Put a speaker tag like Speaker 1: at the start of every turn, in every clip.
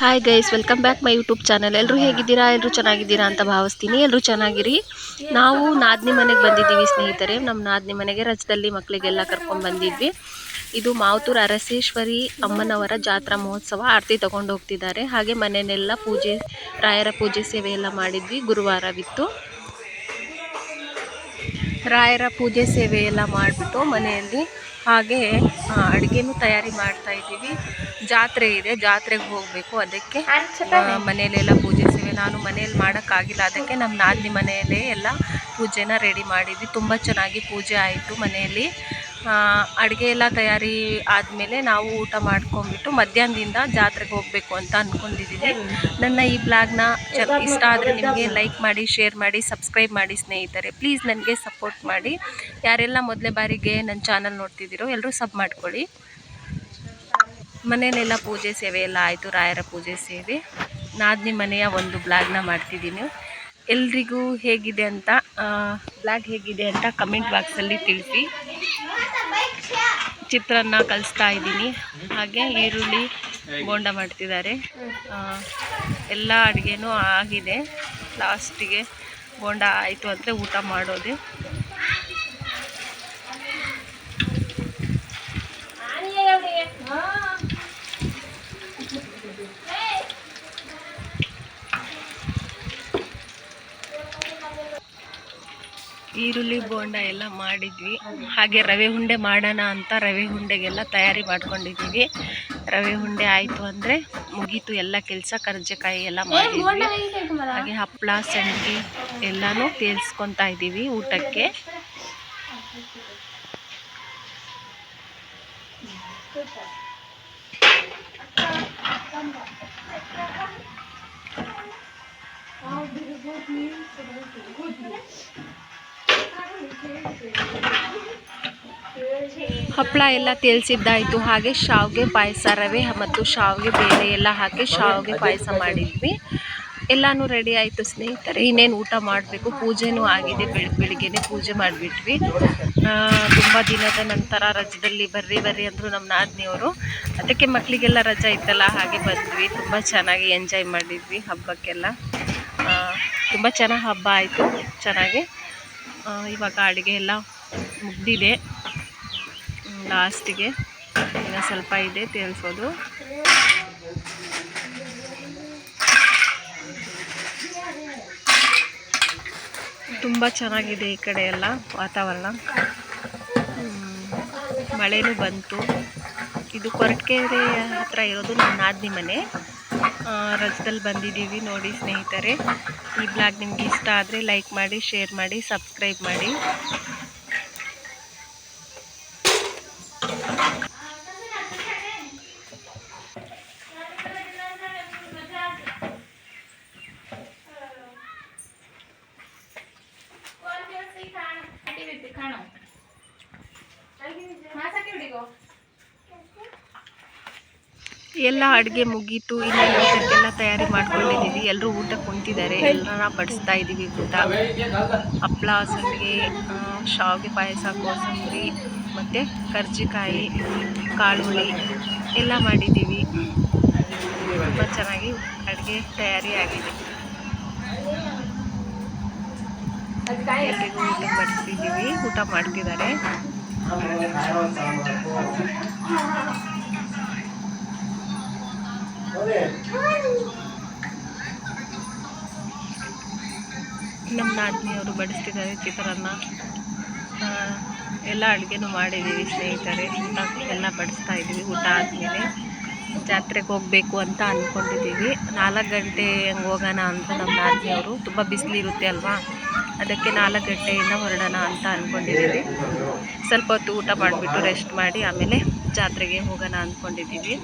Speaker 1: Hi guys welcome back my YouTube channel ಎಲ್ಲರೂ ಹೇಗಿದ್ದೀರಾ? ಎಲ್ಲರೂ ಚೆನ್ನಾಗಿದ್ದೀರಾ ಅಂತ ಭಾವಿಸ್ತೀನಿ. ಎಲ್ಲರೂ ಚೆನ್ನಾಗಿರಿ. ನಾವು ನಾದಿನಿ ಮನೆಗೆ ಬಂದಿದ್ದೀವಿ ಸ್ನೇಹಿತರೆ. ನಮ್ಮ ನಾದಿನಿ ಮನೆಗೆ ರಜದಲ್ಲಿ ಮಕ್ಕಳಿಗೆಲ್ಲ ಕರ್ಕೊಂಡು ಬಂದಿದ್ವಿ. ಇದು ಮಾವತೂರು ಅರಸೇಶ್ವರಿ ಅಮ್ಮನವರ ಜಾತ್ರಾ ಮಹೋತ್ಸವ. ಆರತಿ ತೊಗೊಂಡು ಹೋಗ್ತಿದ್ದಾರೆ. ಹಾಗೆ ಮನೆಯನ್ನೆಲ್ಲ ಪೂಜೆ, ರಾಯರ ಪೂಜೆ ಸೇವೆ ಎಲ್ಲ ಮಾಡಿದ್ವಿ. ಗುರುವಾರವಿತ್ತು. ರಾಯರ ಪೂಜೆ ಸೇವೆ ಎಲ್ಲ ಮಾಡಿಬಿಟ್ಟು ಮನೆಯಲ್ಲಿ ಹಾಗೆ ಅಡುಗೆನೂ ತಯಾರಿ ಮಾಡ್ತಾ ಇದ್ದೀವಿ. ಜಾತ್ರೆ ಇದೆ, ಜಾತ್ರೆಗೆ ಹೋಗಬೇಕು. ಅದಕ್ಕೆ ಮನೆಯಲ್ಲೆಲ್ಲ ಪೂಜೆ ಸೇವೆ. ನಾನು ಮನೆಯಲ್ಲಿ ಮಾಡೋಕ್ಕಾಗಿಲ್ಲ. ಅದಕ್ಕೆ ನಮ್ಮ ನಾದಿನಿ ಮನೆಯಲ್ಲೇ ಎಲ್ಲ ಪೂಜೆನ ರೆಡಿ ಮಾಡಿದ್ವಿ. ತುಂಬ ಚೆನ್ನಾಗಿ ಪೂಜೆ ಆಯಿತು ಮನೆಯಲ್ಲಿ. ಅಡುಗೆ ಎಲ್ಲ ತಯಾರಿ ಆದಮೇಲೆ ನಾವು ಊಟ ಮಾಡ್ಕೊಂಡ್ಬಿಟ್ಟು ಮಧ್ಯಾಹ್ನದಿಂದ ಜಾತ್ರೆಗೆ ಹೋಗಬೇಕು ಅಂತ ಅಂದ್ಕೊಂಡಿದ್ದೀನಿ ನನ್ನ ಈ ಬ್ಲಾಗ್ನ ಇಷ್ಟ ಆದರೆ ನಿಮಗೆ ಲೈಕ್ ಮಾಡಿ ಶೇರ್ ಮಾಡಿ ಸಬ್ಸ್ಕ್ರೈಬ್ ಮಾಡಿ ಸ್ನೇಹಿತರೆ. ಪ್ಲೀಸ್ ನನಗೆ ಸಪೋರ್ಟ್ ಮಾಡಿ. ಯಾರೆಲ್ಲ ಮೊದಲೇ ಬಾರಿಗೆ ನನ್ನ ಚಾನಲ್ ನೋಡ್ತಿದ್ದೀರೋ ಎಲ್ಲರೂ ಸಬ್ ಮಾಡ್ಕೊಳ್ಳಿ. ಮನೆಯಲ್ಲೆಲ್ಲ ಪೂಜೆ ಸೇವೆ ಎಲ್ಲ ಆಯಿತು, ರಾಯರ ಪೂಜೆ ಸೇವೆ. ನಾದಿನಿ ಮನೆಯ ಒಂದು ಬ್ಲಾಗ್ನ ಮಾಡ್ತಿದ್ದೀನಿ. ಎಲ್ರಿಗೂ ಹೇಗಿದೆ ಅಂತ ಬ್ಲಾಗ್ ಹೇಗಿದೆ ಅಂತ ಕಮೆಂಟ್ ಬಾಕ್ಸಲ್ಲಿ ತಿಳಿಸಿ. ಚಿತ್ರಾನ್ನ ಕಲಿಸ್ತಾ ಇದ್ದೀನಿ. ಹಾಗೆ ಈರುಳ್ಳಿ ಬೋಂಡ ಮಾಡ್ತಿದ್ದಾರೆ. ಎಲ್ಲ ಅಡುಗೆನೂ ಆಗಿದೆ. ಲಾಸ್ಟಿಗೆ ಬೋಂಡ ಆಯಿತು ಅಂದರೆ ಊಟ ಮಾಡೋದೆ. ಈರುಳ್ಳಿ, ಬೋಂಡ ಎಲ್ಲ ಮಾಡಿದ್ವಿ. ಹಾಗೆ ರವೆ ಉಂಡೆ ಮಾಡೋಣ ಅಂತ ರವೆ ಉಂಡೆಗೆಲ್ಲ ತಯಾರಿ ಮಾಡ್ಕೊಂಡಿದ್ದೀವಿ. ರವೆ ಉಂಡೆ ಆಯಿತು ಅಂದರೆ ಮುಗೀತು ಎಲ್ಲ ಕೆಲಸ, ಕರ್ಜೆಕಾಯಿ ಎಲ್ಲ ಮಾಡಿದ್ವಿ. ಹಾಗೆ ಹಪ್ಪಳ ಸಂಡಿಗೆ ಎಲ್ಲನೂ ತೇಲ್ಸ್ಕೊತಾ ಇದ್ದೀವಿ ಊಟಕ್ಕೆ. ಹಪ್ಪಳ ಎಲ್ಲ ತೇಲ್ಸಿದ್ದಾಯಿತು. ಹಾಗೆ ಶಾವಿಗೆ ಪಾಯಸ ರವೆ ಮತ್ತು ಶಾವಿಗೆ ಬೇಳೆ ಎಲ್ಲ ಹಾಕಿ ಶಾವಿಗೆ ಪಾಯಸ ಮಾಡಿದ್ವಿ. ಎಲ್ಲನೂ ರೆಡಿ ಆಯಿತು ಸ್ನೇಹಿತರೆ. ಇನ್ನೇನು ಊಟ ಮಾಡಬೇಕು? ಪೂಜೆನೂ ಆಗಿದೆ. ಬೆಳಗ್ಗೆ ಬೆಳಿಗ್ಗೆನೆ ಪೂಜೆ ಮಾಡಿಬಿಟ್ವಿ. ತುಂಬ ದಿನದ ನಂತರ ರಜದಲ್ಲಿ ಬರ್ರಿ ಬರ್ರಿ ಅಂದರು ನಮ್ಮ ನಾದಿನಿಯವರು. ಅದಕ್ಕೆ ಮಕ್ಕಳಿಗೆಲ್ಲ ರಜೆ ಇತ್ತಲ್ಲ, ಹಾಗೆ ಬಂದ್ವಿ. ತುಂಬ ಚೆನ್ನಾಗಿ ಎಂಜಾಯ್ ಮಾಡಿದ್ವಿ ಹಬ್ಬಕ್ಕೆಲ್ಲ. ತುಂಬ ಚೆನ್ನಾಗಿ ಹಬ್ಬ ಆಯಿತು. ಚೆನ್ನಾಗಿ. ಇವಾಗ ಅಡುಗೆ ಎಲ್ಲ ಮುಗ್ದಿದೆ. ಲಾಸ್ಟಿಗೆ ಇನ್ನು ಸ್ವಲ್ಪ ಇದೆ ತೇಲ್ಸೋದು. ತುಂಬ ಚೆನ್ನಾಗಿದೆ ಈ ಕಡೆ ಎಲ್ಲ ವಾತಾವರಣ. ಮಳೆನೂ ಬಂತು. ಇದು ಕೊರಟಗೆರೆ ಹತ್ರ ಇರೋದು ನಮ್ಮ ನಾದಿನಿ ಮನೆ. ರಜದಲ್ಲಿ ಬಂದಿದ್ದೀವಿ ನೋಡಿ ಸ್ನೇಹಿತರೆ. ಈ ಬ್ಲಾಗ್ ನಿಮ್ಗೆ ಇಷ್ಟ ಆದರೆ ಲೈಕ್ ಮಾಡಿ ಶೇರ್ ಮಾಡಿ ಸಬ್ಸ್ಕ್ರೈಬ್ ಮಾಡಿ. ಎಲ್ಲ ಅಡುಗೆ ಮುಗೀತು, ಇನ್ನು ಊಟಕ್ಕೆಲ್ಲ ತಯಾರಿ ಮಾಡ್ಕೊಂಡಿದ್ದೀವಿ. ಎಲ್ಲರೂ ಊಟ ಕುಂತಿದ್ದಾರೆ ಎಲ್ಲರ ಬಡಿಸ್ತಾ ಇದ್ದೀವಿ ಊಟ ಹಪ್ಳ, ಸಂಡಿಗೆ ಶಾವಿಗೆ ಪಾಯಸ, ಕೋಸಂಬರಿ, ಮತ್ತು ಕರ್ಜಿಕಾಯಿ, ಕಾಳುಹುಳಿ ಎಲ್ಲ ಮಾಡಿದ್ದೀವಿ. ತುಂಬ ಚೆನ್ನಾಗಿ ಅಡುಗೆ ತಯಾರಿ ಆಗಿದೆ. ಎಲ್ಲರಿಗೂ ಊಟ ಬಡಿಸಿದ್ದೀವಿ ಊಟ ಮಾಡ್ತಿದ್ದಾರೆ. ನಮ್ಮ ನಾದಿನಿಯವರು ಬಡಿಸ್ತಿದ್ದಾರೆ ಚಿತ್ರಾನ್ನ. ಎಲ್ಲ ಅಡುಗೆನೂ ಮಾಡಿದ್ದೀವಿ ಸ್ನೇಹಿತರೆ. ಊಟ ಎಲ್ಲ ಬಡಿಸ್ತಾ ಇದ್ದೀವಿ ಊಟ ಆದಮೇಲೆ. ಜಾತ್ರೆಗೆ ಹೋಗಬೇಕು ಅಂತ ಅಂದ್ಕೊಂಡಿದ್ದೀವಿ ನಾಲ್ಕು ಗಂಟೆ ಹಂಗೆ ಹೋಗೋಣ ಅಂತ ನಮ್ಮ ನಾದಿನಿಯವರು ತುಂಬ ಬಿಸಿಲಿರುತ್ತೆ ಅಲ್ವಾ? ಅದಕ್ಕೆ ನಾಲ್ಕು ಗಂಟೆಯಿಂದ ಹೊರಡೋಣ ಅಂತ ಅಂದ್ಕೊಂಡಿದ್ದೀವಿ ಸ್ವಲ್ಪ ಹೊತ್ತು ಊಟ ಮಾಡಿಬಿಟ್ಟು ರೆಸ್ಟ್ ಮಾಡಿ ಆಮೇಲೆ ಜಾತ್ರೆಗೆ ಹೋಗೋಣ ಅಂದ್ಕೊಂಡಿದ್ದೀವಿ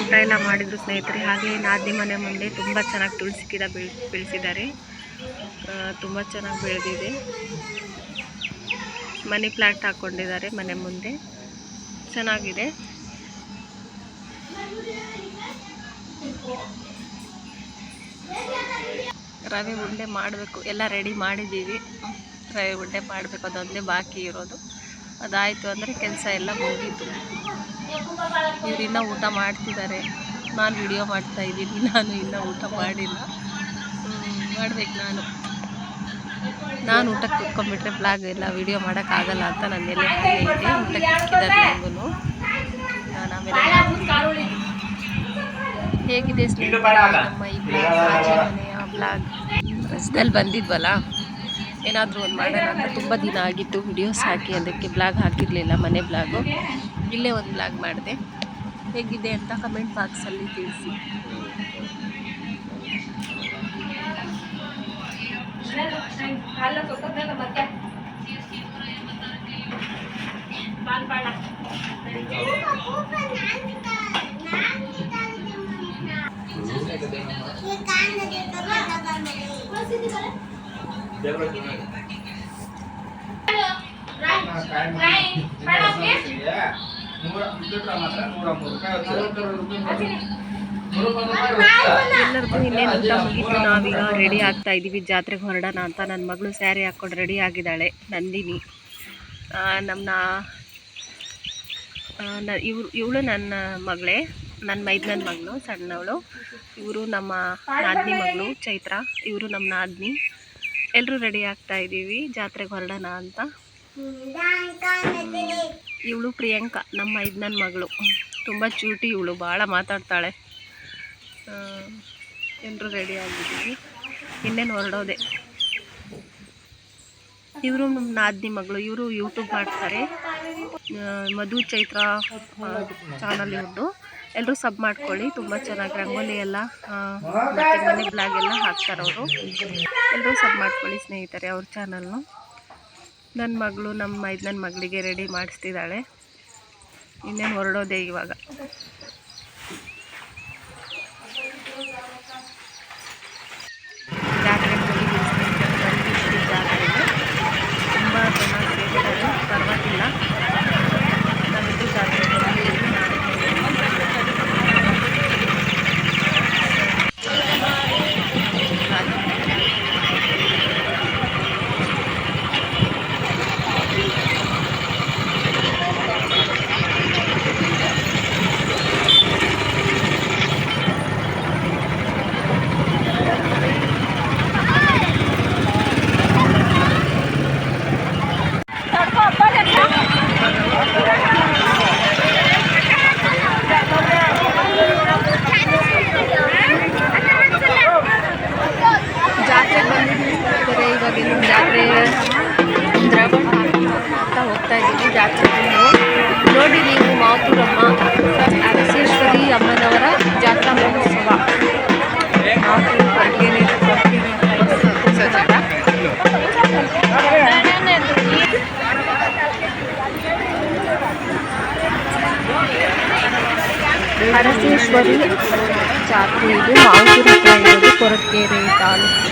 Speaker 1: ಊಟ ಎಲ್ಲ ಮಾಡಿದ್ರು ಸ್ನೇಹಿತರೆ, ಹಾಗೆ ನಾದಿ ಮನೆ ಮುಂದೆ ತುಂಬ ಚೆನ್ನಾಗಿ ತುಳಸಿ ಗಿಡ ಬೆಳೆ, ಬೆಳೆಸಿದ್ದಾರೆ. ತುಂಬ ಚೆನ್ನಾಗಿ ಬೆಳೆದಿದೆ. ಮನಿ ಪ್ಲಾಂಟ್ ಹಾಕ್ಕೊಂಡಿದ್ದಾರೆ ಮನೆ ಮುಂದೆ. ಚೆನ್ನಾಗಿದೆ. ರವೆ ಉಂಡೆ ಮಾಡಬೇಕು. ಎಲ್ಲ ರೆಡಿ ಮಾಡಿದ್ದೀವಿ. ರವೆ ಉಂಡೆ ಮಾಡಬೇಕು. ಅದೊಂದೇ ಬಾಕಿ ಇರೋದು. ಅದಾಯಿತು ಅಂದರೆ ಕೆಲಸ ಎಲ್ಲ ಮುಗೀತು. ಇವ್ರು ಇನ್ನೂ ಊಟ ಮಾಡ್ತಿದ್ದಾರೆ. ನಾನು ವಿಡಿಯೋ ಮಾಡ್ತಾ ಇದ್ದೀನಿ. ನಾನು ಇನ್ನೂ ಊಟ ಮಾಡಿಲ್ಲ. ಮಾಡ್ಬೇಕು ನಾನು. ನಾನು ಊಟಕ್ಕೆ ಕೂತ್ಕೊಂಡ್ಬಿಟ್ರೆ ಬ್ಲಾಗ್ ಇಲ್ಲ ವಿಡಿಯೋ ಮಾಡೋಕ್ಕಾಗಲ್ಲ ಅಂತ ನನ್ನ ಮೇಲೆ ಭಯ ಇದೆ. ಊಟಕ್ಕೆ ಹಾಕಿದ್ದಾರೆ ನನಗೂ ನಾನು ಆಮೇಲೆ ಹೇಗಿದೆ ಸ್ನೇಹಿತರೆ ನಮ್ಮ ಈ ಮನೆಯ ಬ್ಲಾಗ್ ರಸ್ದಲ್ಲಿ ಬಂದಿದ್ವಲ್ಲ? ಏನಾದರೂ ಒಂದು ಮಾಡೋಣ ಅಂತ ತುಂಬ ದಿನ ಆಗಿತ್ತು. ವಿಡಿಯೋಸ್ ಹಾಕಿ ಅದಕ್ಕೆ ಬ್ಲಾಗ್ ಹಾಕಿರಲಿಲ್ಲ, ಮನೆ ಬ್ಲಾಗು ಇಲ್ಲೇ ಒಂದು ಬ್ಲಾಗ್ ಮಾಡಿದೆ. ಹೇಗಿದೆ ಅಂತ ಕಮೆಂಟ್ ಬಾಕ್ಸಲ್ಲಿ ತಿಳಿಸಿ. ಎಲ್ಲರಿಗೂ ಇಲ್ಲೇ ಊಟ ನಾವೀಗ ರೆಡಿ ಆಗ್ತಾ ಇದ್ದೀವಿ ಜಾತ್ರೆಗೆ ಹೊರಡೋಣ ಅಂತ. ನನ್ನ ಮಗಳು ಸ್ಯಾರಿ ಹಾಕ್ಕೊಂಡು ರೆಡಿ ಆಗಿದ್ದಾಳೆ, ನಂದಿನಿ. ನಮ್ಮ ಇವ್ರು, ಇವಳು ನನ್ನ ಮಗಳೇ ನನ್ನ ಮೈದ್ನನ ಮಗಳು, ಸಣ್ಣವಳು. ಇವರು ನಮ್ಮ ನಾದಿನಿ ಮಗಳು, ಚೈತ್ರ. ಇವರು ನಮ್ಮ ನಾದಿನಿ. ಎಲ್ಲರೂ ರೆಡಿ ಆಗ್ತಾ ಇದ್ದೀವಿ ಜಾತ್ರೆಗೆ ಹೊರಡೋಣ ಅಂತ. ಇವಳು ಪ್ರಿಯಾಂಕಾ, ನಮ್ಮ ಮೈದ್ನನ ಮಗಳು. ತುಂಬ ಚೂಟಿ ಇವಳು ಭಾಳ ಮಾತಾಡ್ತಾಳೆ. ಎಲ್ಲರೂ ರೆಡಿ ಆಗಿದ್ದೀವಿ. ಇನ್ನೇನು ಹೊರಡೋದೆ. ಇವರು ನಮ್ಮ ನಾದಿನಿ ಮಗಳು, ಇವರು ಯೂಟ್ಯೂಬ್ ಮಾಡ್ತಾರೆ. ಮಧು ಚೈತ್ರ ಚಾನಲ್ ಇವ್ರದ್ದು ಎಲ್ಲರೂ ಸಬ್ ಮಾಡ್ಕೊಳ್ಳಿ, ತುಂಬ ಚೆನ್ನಾಗಿ ರಂಗೋಲಿ ಎಲ್ಲ ಮತ್ತೆ ಮನೆ ಬ್ಲಾಗ್ ಎಲ್ಲ ಹಾಕ್ತಾರೆ ಅವರು ಎಲ್ಲರೂ ಸಬ್ ಮಾಡ್ಕೊಳ್ಳಿ ಸ್ನೇಹಿತರೆ ಅವ್ರ ಚಾನಲ್ನು. ನನ್ನ ಮಗಳು ನಮ್ಮ ಇದು ನನ್ನ ಮಗಳಿಗೆ ರೆಡಿ ಮಾಡಿಸ್ತಿದ್ದಾಳೆ. ಇನ್ನೇನು ಹೊರಡೋದೆ ಇವಾಗ. ಅರಸೇಶ್ವರಿ ಜಾತ್ರೆ ಇದು ಮಾಂಸೂರು ಹತ್ರ ಇರೋದು ತಾಲೂಕು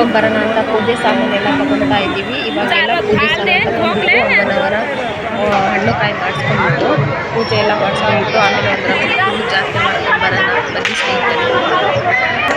Speaker 1: ಮಾಡಿಸ್ಕೊಂಡ್ ಬರೋಣ ಅಂತ ಪೂಜೆ ಸಾಮಾನೆಲ್ಲ ತಗೊಳ್ತಾ ಇದ್ದೀವಿ ಇವಾಗೆಲ್ಲ ಪೂಜೆ ಸಾಮಾನು ತಗೊಂಡ್ಬಿಟ್ಟು ಅಮ್ಮನವರ ಆ, ಹಣ್ಣು ಕಾಯಿ ಮಾಡಿಸ್ಕೊಂಡ್ಬಿಟ್ಟು ಪೂಜೆ ಎಲ್ಲ ಮಾಡಿಸ್ಕೊಂಡ್ಬಿಟ್ಟು ಆಮೇಲೆ ಒಂದರ ಫುಲ್ ಜಾತ್ರೆ ಮಾಡ್ಕೊಂಡು ಬರೋಣ ಬನ್ನಿ ಸ್ನೇಹಿತರೆ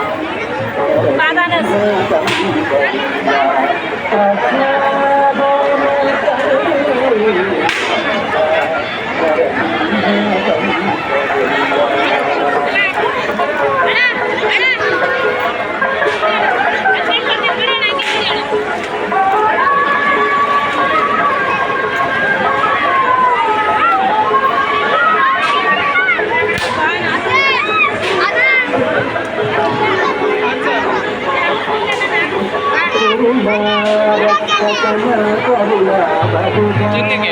Speaker 1: జిందికి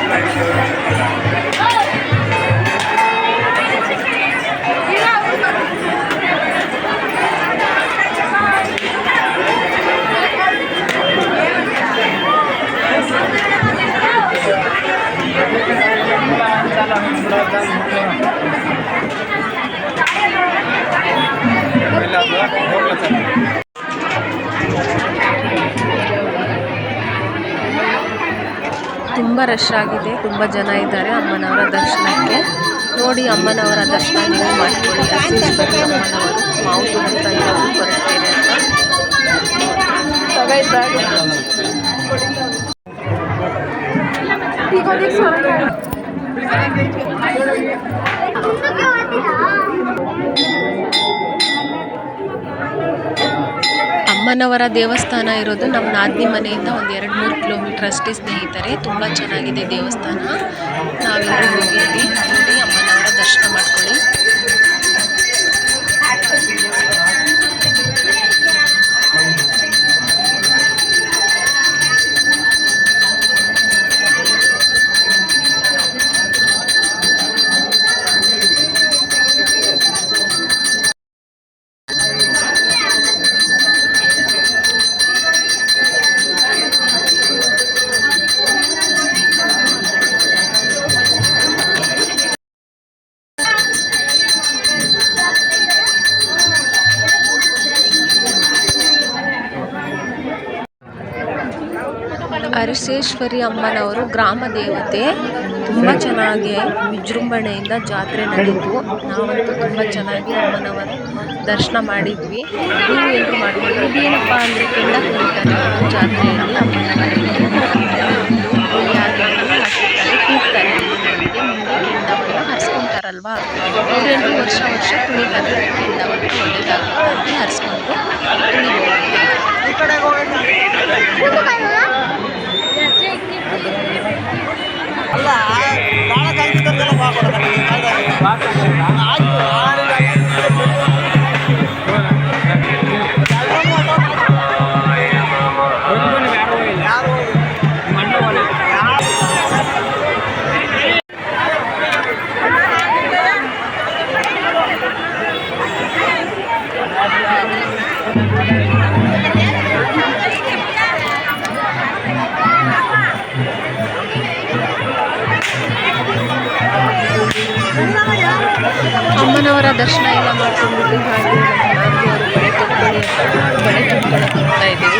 Speaker 1: ದರ್ಶನ ತುಂಬ ರಶ್ ಆಗಿದೆ, ತುಂಬಾ ಜನ ಇದ್ದಾರೆ ಅಮ್ಮನವರ ದರ್ಶನಕ್ಕೆ. ನೋಡಿ ಅಮ್ಮನವರ ದರ್ಶನ ನೀವು ಮಾಡಿಕೊಳ್ಳಿ. ಅಮ್ಮನವರು. ಮಾವು ಹೊರಟೇನೆ ಅಂತ. ಅಮ್ಮನವರ ದೇವಸ್ಥಾನ ಇರೋದು ನಮ್ಮ ನಾದಿನಿ ಮನೆಯಿಂದ ಒಂದು ಎರಡು ಮೂರು ಕಿಲೋಮೀಟರ್ ಅಷ್ಟೇ ಸ್ನೇಹಿತರೆ. ತುಂಬ ಚೆನ್ನಾಗಿದೆ ದೇವಸ್ಥಾನ. ನಾವೆಲ್ಲರೂ ಹೋಗಿದ್ವಿ ನೋಡಿ ಅಮ್ಮನವರ ದರ್ಶನ ಮಾಡ್ಕೊಳ್ಳಿ ಅಮ್ಮನವರು ಗ್ರಾಮ ದೇವತೆ. ತುಂಬ ಚೆನ್ನಾಗಿ ವಿಜೃಂಭಣೆಯಿಂದ ಜಾತ್ರೆ ನಡೆಯಿತು. ನಾವಂತೂ ತುಂಬ ಚೆನ್ನಾಗಿ ಅಮ್ಮನವರ ದರ್ಶನ ಮಾಡಿದ್ವಿ. ನೀವು ಎಲ್ಲರೂ ಮಾಡಿದ್ವಿ ಇದೇನಪ್ಪ ಅಂದರೆ ಕೆಂಡ ಕುಣಿತಾರೆ ಜಾತ್ರೆಯಲ್ಲಿ ಅಮ್ಮನವರಿಗೆ ಕೂಗ್ತಾರೆ ಮುಂದೆ ಅವರೆಲ್ಲರೂ ವರ್ಷ ವರ್ಷ ಕುಣಿತಾರೆ ಒಳ್ಳೆಯದಾಗುತ್ತೆ ಹರಿಸ್ಕೊಂಡು ಕುಣಿಬೋದು ಅಮ್ಮನವರ ದರ್ಶನ ಎಲ್ಲ ಮಾಡ್ಕೊಂಡ್ಬಿಟ್ಟು ಹಾಗೆ ಬಳೆ ಕಟ್ಕೊಳ್ಳಿ ಬಳೆ ಹೋಗ್ತಾ ಇದ್ದೀವಿ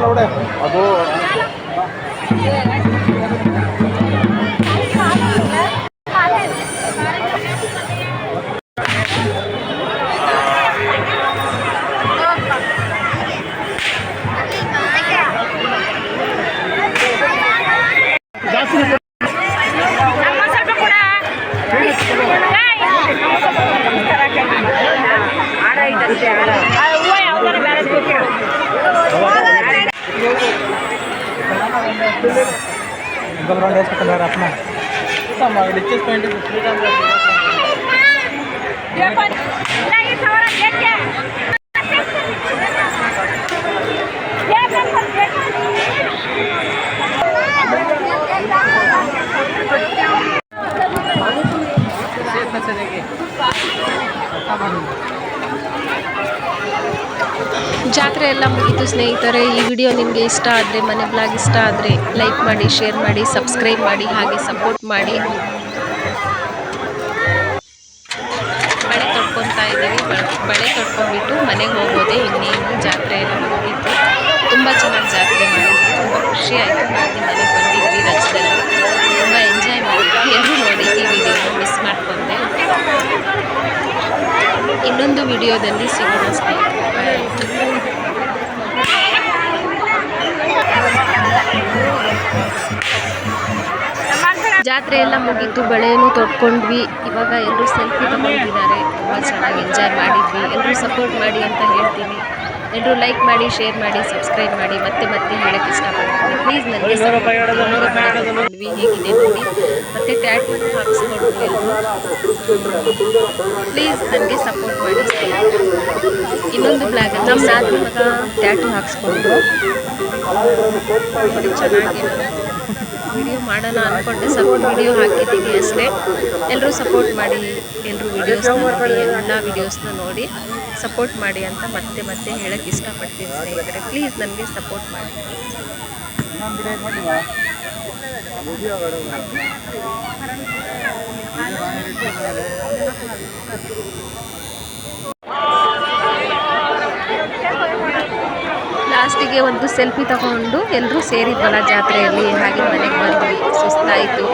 Speaker 1: ನೋಡಿ
Speaker 2: ಅದು
Speaker 1: ಜಾತ್ರೆ ಎಲ್ಲ ಮುಗಿತು ಸ್ನೇಹಿತರೆ, ಈ ವಿಡಿಯೋ ನಿಮಗೆ ಇಷ್ಟ ಆದರೆ, ಮನೆ ಬ್ಲಾಗ್ ಇಷ್ಟ ಆದರೆ ಲೈಕ್ ಮಾಡಿ ಶೇರ್ ಮಾಡಿ ಸಬ್ಸ್ಕ್ರೈಬ್ ಮಾಡಿ, ಹಾಗೆ ಸಪೋರ್ಟ್ ಮಾಡಿ. ಬಳೆ ತೊಡ್ಕೊತಾ ಇದ್ದೀವಿ. ಬಳೆ ತೊಡ್ಕೊಂಡ್ಬಿಟ್ಟು ಮನೆಗೆ ಹೋಗೋದೆ. ಇನ್ನೇನು ಜಾತ್ರೆ ಎಲ್ಲ ಮುಗಿತು. ತುಂಬ ಚೆನ್ನಾಗಿ ಜಾತ್ರೆ ಮಾಡಿದ್ವಿ. ತುಂಬ ಖುಷಿ ಆಯಿತು. ಮನೆಗೆ ಬಂದಿದ್ವಿ ರಜದಲ್ಲಿ ಇನ್ನೊಂದು ವಿಡಿಯೋದಲ್ಲಿ ಸಿಗೋಣ ಜಾತ್ರೆ ಎಲ್ಲ ಮುಗಿತು ಬಳೆಯನ್ನು ತೊಟ್ಕೊಂಡ್ವಿ. ಇವಾಗ ಎಲ್ಲರೂ ಸೆಲ್ಫಿ ತಗೊಂಡಿದ್ದಾರೆ. ತುಂಬ ಚೆನ್ನಾಗಿ ಎಂಜಾಯ್ ಮಾಡಿದ್ವಿ. ಎಲ್ಲರೂ ಸಪೋರ್ಟ್ ಮಾಡಿ ಅಂತ ಹೇಳ್ತೀನಿ. ಎಲ್ಲರೂ ಲೈಕ್ ಮಾಡಿ ಶೇರ್ ಮಾಡಿ ಸಬ್ಸ್ಕ್ರೈಬ್ ಮಾಡಿ ಮತ್ತೆ ಮತ್ತೆ ಹೇಳಕ್ಕೆ ಇಷ್ಟಪಡ್ತೀನಿ. ಪ್ಲೀಸ್ ನನಗೆ ಹೇಗಿದೆ ನೋಡಿ. ಮತ್ತೆ ಟ್ಯಾಟು ಹಾಕಿಸ್ಕೊಂಡು ಪ್ಲೀಸ್ ನನಗೆ ಸಪೋರ್ಟ್ ಮಾಡಿ. ಇನ್ನೊಂದು ಬ್ಲಾಗ್ ನಮ್ಮ ನಾಲ್ಕು ಮಗ ಟ್ಯಾಟು ಹಾಕಿಸ್ಕೊಂಡು. ನೋಡಿ ಚೆನ್ನಾಗಿ ವಿಡಿಯೋ ಮಾಡೋಣ ಅಂದ್ಕೊಂಡೆ ಸ್ವಲ್ಪ ವಿಡಿಯೋ ಹಾಕಿದ್ದೀನಿ ಅಷ್ಟೇ. ಎಲ್ಲರೂ ಸಪೋರ್ಟ್ ಮಾಡಿ ಎಲ್ಲರೂ ವಿಡಿಯೋಸ್ನ ನೋಡಿ, ಎಲ್ಲ ವಿಡಿಯೋಸ್ನ ನೋಡಿ ಸಪೋರ್ಟ್ ಮಾಡಿ ಅಂತ ಮತ್ತೆ ಮತ್ತೆ ಹೇಳಕ್ಕೆ ಇಷ್ಟಪಡ್ತೀನಿ ಸ್ನೇಹಿತರೆ. ಪ್ಲೀಸ್ ನನಗೆ ಸಪೋರ್ಟ್ ಮಾಡಿ. ಲಾಸ್ಟಿಗೆ ಒಂದು ಸೆಲ್ಫಿ ತಗೊಂಡು ಎಲ್ಲರೂ ಸೇರಿದ್ವಲ್ಲ ಜಾತ್ರೆಯಲ್ಲಿ ಹಾಗೆ ಮನೆಗೆ ಬಂದ್ವಿ ಸುಸ್ತಾಯಿತು.